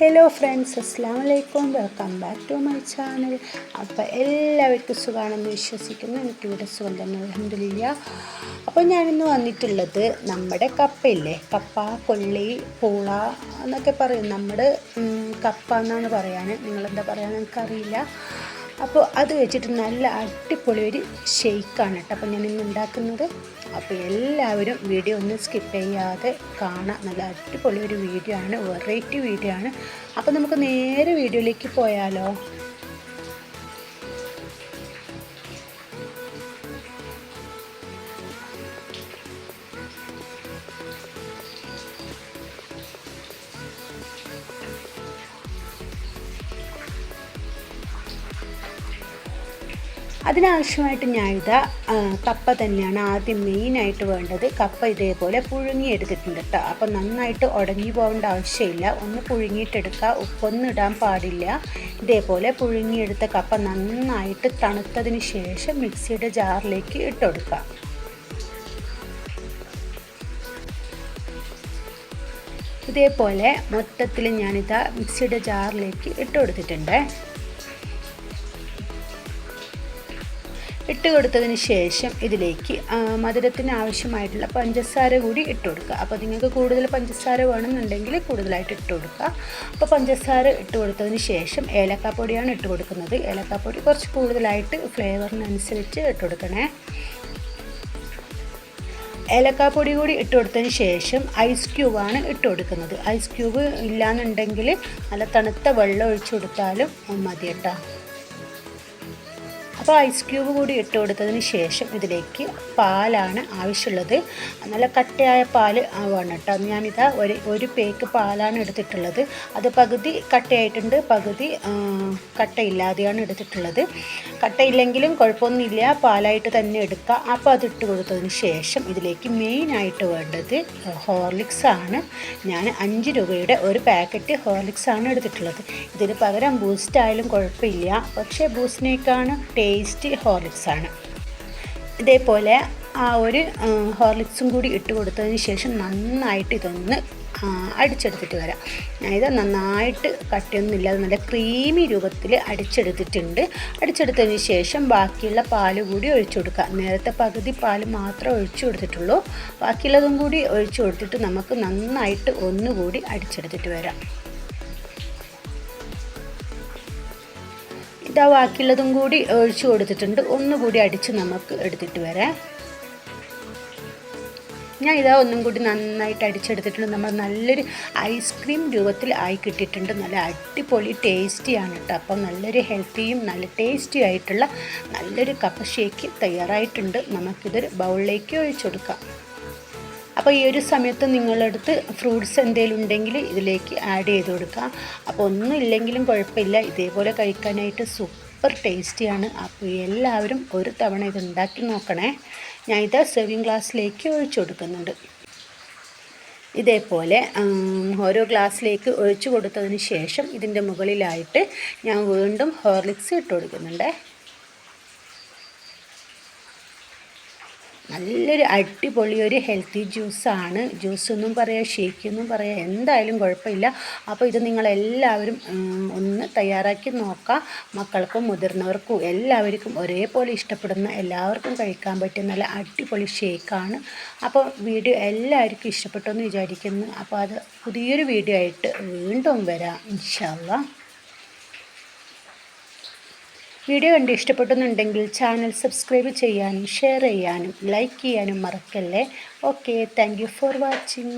Hello friends അസ്സാം വലൈക്കും welcome back to my channel അപ്പോൾ എല്ലാവർക്കും സുഖമാണെന്ന് വിശ്വസിക്കുന്നു. എനിക്കിവിടെ സുഖം തന്നെ അലഹമില്ല അപ്പോൾ ഞാനിന്ന് വന്നിട്ടുള്ളത് നമ്മുടെ കപ്പയില്ലേ? കപ്പ കൊള്ളി പൂള എന്നൊക്കെ പറയും. നമ്മുടെ കപ്പ എന്നാണ് പറയാൻ. നിങ്ങളെന്താ പറയുക എനിക്കറിയില്ല. അപ്പോൾ അത് വെച്ചിട്ട് നല്ല അടിപൊളി ഒരു ഷെയ്ക്കാണ് കേട്ടോ. അപ്പോൾ ഞാൻ ഇന്ന് ഉണ്ടാക്കുന്നത്. അപ്പോൾ എല്ലാവരും വീഡിയോ ഒന്നും സ്കിപ്പ് ചെയ്യാതെ കാണാം. നല്ല അടിപൊളി ഒരു വീഡിയോ ആണ് വെറൈറ്റി വീഡിയോ ആണ്. അപ്പോൾ നമുക്ക് നേരെ വീഡിയോയിലേക്ക് പോയാലോ? അതിനാവശ്യമായിട്ട് ഞാൻ ഇതാ കപ്പ തന്നെയാണ് ആദ്യം മെയിനായിട്ട് വേണ്ടത്. കപ്പ ഇതേപോലെ പുഴുങ്ങിയെടുത്തിട്ടുണ്ട് കേട്ടോ അപ്പം നന്നായിട്ട് ഉടങ്ങി പോകേണ്ട ആവശ്യമില്ല. ഒന്ന് പുഴുങ്ങിയിട്ടെടുക്കുക. ഉപ്പൊന്നും ഇടാൻ പാടില്ല. ഇതേപോലെ പുഴുങ്ങിയെടുത്ത കപ്പ നന്നായിട്ട് തണുത്തതിന് ശേഷം മിക്സിയുടെ ജാറിലേക്ക് ഇട്ടുകൊടുക്കുക ഇതേപോലെ മൊത്തത്തിൽ ഞാനിതാ മിക്സിയുടെ ജാറിലേക്ക് ഇട്ട് കൊടുത്തിട്ടുണ്ട് ഇട്ട് കൊടുത്തതിന് ശേഷം ഇതിലേക്ക് മധുരത്തിന് ആവശ്യമായിട്ടുള്ള പഞ്ചസാര കൂടി ഇട്ട് കൊടുക്കുക. അപ്പോൾ നിങ്ങൾക്ക് കൂടുതൽ പഞ്ചസാര വേണമെന്നുണ്ടെങ്കിൽ കൂടുതലായിട്ട് ഇട്ട് കൊടുക്കുക. അപ്പോൾ പഞ്ചസാര ഇട്ട് കൊടുത്തതിന് ശേഷം ഏലക്കാപ്പൊടിയാണ് ഇട്ട് കൊടുക്കുന്നത്. ഏലക്കാപ്പൊടി കുറച്ച് കൂടുതലായിട്ട് ഫ്ലേവറിനനുസരിച്ച് ഇട്ട് കൊടുക്കണേ. ഏലക്കാപ്പൊടി കൂടി ഇട്ട് കൊടുത്തതിന് ശേഷം ഐസ് ക്യൂബാണ് ഇട്ട് കൊടുക്കുന്നത്. ഐസ് ക്യൂബ് ഇല്ലാന്നുണ്ടെങ്കിൽ നല്ല തണുത്ത വെള്ളം ഒഴിച്ചു കൊടുത്താലും മതി കേട്ടോ അപ്പോൾ ഐസ് ക്യൂബ് കൂടി ഇട്ട് കൊടുത്തതിന് ശേഷം ഇതിലേക്ക് പാലാണ് ആവശ്യമുള്ളത്. നല്ല കട്ടയായ പാൽ ആവാണ് കേട്ടോ. ഞാനിതാ ഒരു ഒരു പേക്ക് പാലാണ് എടുത്തിട്ടുള്ളത്. അത് പകുതി കട്ടയായിട്ടുണ്ട് പകുതി കട്ടയില്ലാതെയാണ് എടുത്തിട്ടുള്ളത്. കട്ടയില്ലെങ്കിലും കുഴപ്പമൊന്നുമില്ല പാലായിട്ട് തന്നെ എടുക്കുക അപ്പോൾ അത് ഇട്ട് കൊടുത്തതിന് ശേഷം ഇതിലേക്ക് മെയിനായിട്ട് വേണ്ടത് ഹോർലിക്സ് ആണ്. ഞാൻ അഞ്ച് രൂപയുടെ ഒരു പാക്കറ്റ് ഹോർലിക്സ് ആണ് എടുത്തിട്ടുള്ളത്. ഇതിന് പകരം ബൂസ്റ്റ് ആയാലും കുഴപ്പമില്ല. പക്ഷേ ബൂസ്റ്റിനേക്കാണ് ടേസ്റ്റ് ഹോർലിക്സാണ് ഇതേപോലെ ആ ഒരു ഹോർലിക്സും കൂടി ഇട്ട് കൊടുത്തതിന് ശേഷം നന്നായിട്ട് ഇതൊന്ന് അടിച്ചെടുത്തിട്ട് വരാം. ഇത് നന്നായിട്ട് കട്ടിയൊന്നുമില്ലാതെ നല്ല ക്രീമി രൂപത്തിൽ അടിച്ചെടുത്തിട്ടുണ്ട്. അടിച്ചെടുത്തതിന് ശേഷം ബാക്കിയുള്ള പാൽ കൂടി ഒഴിച്ചു കൊടുക്കുക. നേരത്തെ പകുതി പാൽ മാത്രം ഒഴിച്ചു കൊടുത്തിട്ടുള്ളൂ. ബാക്കിയുള്ളതും കൂടി ഒഴിച്ചു കൊടുത്തിട്ട് നമുക്ക് നന്നായിട്ട് ഒന്നുകൂടി അടിച്ചെടുത്തിട്ട് വരാം. ഇതാ ബാക്കിയുള്ളതും കൂടി ഒഴിച്ചു കൊടുത്തിട്ടുണ്ട്. ഒന്നുകൂടി അടിച്ച് നമുക്ക് എടുത്തിട്ട് വരാം. ഞാൻ ഇതാ ഒന്നും കൂടി നന്നായിട്ട് അടിച്ചെടുത്തിട്ടുണ്ട്. നമ്മൾ നല്ലൊരു ഐസ്ക്രീം രൂപത്തിൽ ആയി കിട്ടിയിട്ടുണ്ട്. നല്ല അടിപൊളി ടേസ്റ്റിയാണ് കേട്ടോ. അപ്പം നല്ലൊരു ഹെൽത്തിയും നല്ല ടേസ്റ്റി ആയിട്ടുള്ള നല്ലൊരു കപ്പ ഷേക്ക് തയ്യാറായിട്ടുണ്ട്. നമുക്കിതൊരു ബൗളിലേക്ക് ഒഴിച്ചു കൊടുക്കാം. അപ്പോൾ ഈ ഒരു സമയത്ത് നിങ്ങളടുത്ത് ഫ്രൂട്ട്സ് എന്തെങ്കിലും ഉണ്ടെങ്കിൽ ഇതിലേക്ക് ആഡ് ചെയ്ത് കൊടുക്കാം അപ്പോൾ ഒന്നും ഇല്ലെങ്കിലും കുഴപ്പമില്ല. ഇതേപോലെ കഴിക്കാനായിട്ട് സൂപ്പർ ടേസ്റ്റിയാണ് അപ്പോൾ എല്ലാവരും ഒരു തവണ ഇത് ഉണ്ടാക്കി നോക്കണേ. ഞാൻ ഇത് സെർവിങ് ഗ്ലാസ്സിലേക്ക് ഒഴിച്ചു കൊടുക്കുന്നുണ്ട്. ഇതേപോലെ ഓരോ ഗ്ലാസ്സിലേക്ക് ഒഴിച്ചു കൊടുത്തതിന് ശേഷം ഇതിന്റെ മുകളിലായിട്ട് ഞാൻ വീണ്ടും ഹോർലിക്സ് ഇട്ട് കൊടുക്കുന്നുണ്ട്. നല്ലൊരു അടിപൊളി ഒരു ഹെൽത്തി ജ്യൂസാണ് ജ്യൂസ് എന്നും പറയാം ഷേക്ക് എന്നും പറയാം എന്തായാലും കുഴപ്പമില്ല. അപ്പോൾ ഇത് നിങ്ങളെല്ലാവരും ഒന്ന് തയ്യാറാക്കി നോക്കാം. മക്കൾക്കും മുതിർന്നവർക്കും എല്ലാവർക്കും ഒരേപോലെ ഇഷ്ടപ്പെടുന്ന എല്ലാവർക്കും കഴിക്കാൻ പറ്റിയ നല്ല അടിപൊളി ഷേക്കാണ് അപ്പോൾ വീഡിയോ എല്ലാവർക്കും ഇഷ്ടപ്പെട്ടു എന്ന് വിചാരിക്കുന്നു. അപ്പോൾ അത് പുതിയൊരു വീഡിയോ ആയിട്ട് വീണ്ടും വരാം. ഇൻഷാല്ലാ വീഡിയോ കണ്ട് ഇഷ്ടപ്പെട്ടുന്നുണ്ടെങ്കിൽ ചാനൽ സബ്സ്ക്രൈബ് ചെയ്യാനും ഷെയർ ചെയ്യാനും ലൈക്ക് ചെയ്യാനും മറക്കല്ലേ? Okay thank for watching